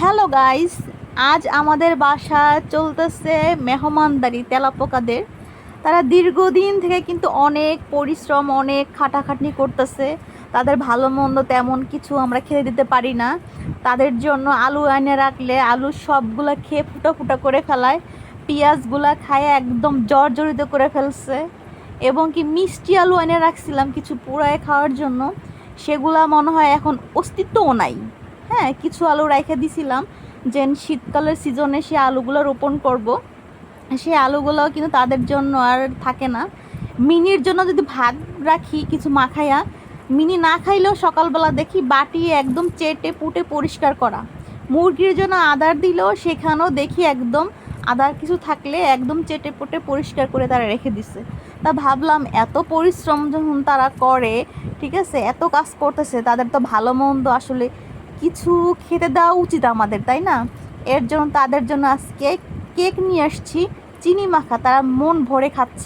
Hello guys আজ আমাদের বাসা চলতেছে মেহমানদারি তেলাপোকাদের। তারা দীর্ঘদিন থেকে কিন্তু অনেক পরিশ্রম, অনেক খাটাখাটনি করতেছে। তাদের ভালো মন্দ তেমন কিছু আমরা খেতে দিতে পারি না। তাদের জন্য আলু এনে রাখলে আলু সবগুলো খেয়ে ফুটো ফুটো করে ফেলায়। পেঁয়াজগুলা খায় একদম জর্জরিত করে ফেলছে। এবং কি মিষ্টি আলু এনে রাখছিলাম কিছু পুরায় খাওয়ার জন্য। সেগুলা মনে হয় এখন অস্তিত্বও নাই। হ্যাঁ কিছু আলু রেখে দিছিলাম। যে শীতকালের সিজনে সে আলুগুলো রোপণ করব। সেই আলুগুলোও কিন্তু তাদের জন্য আর থাকে না। মিনির জন্য যদি ভাত রাখি কিছু মাখাইয়া, মিনি না খাইলেও সকালবেলা দেখি বাটি একদম চেটে পুটে পরিষ্কার করা। মুরগির জন্য আদার দিলেও সেখানেও দেখি একদম আদার কিছু থাকলে একদম চেটে পুটে পরিষ্কার করে তারা রেখে দিছে। তা ভাবলাম এত পরিশ্রম যখন তারা করে, ঠিক আছে, এত কাজ করতেছে, তাদের তো ভালো মন্দ আসলে কিছু খেতে দেওয়া উচিত আমাদের, তাই না? এর জন্য তাদের জন্য আজকে কেক নিয়ে আসছি, চিনি মাখা, তারা মন ভরে খাচ্ছে।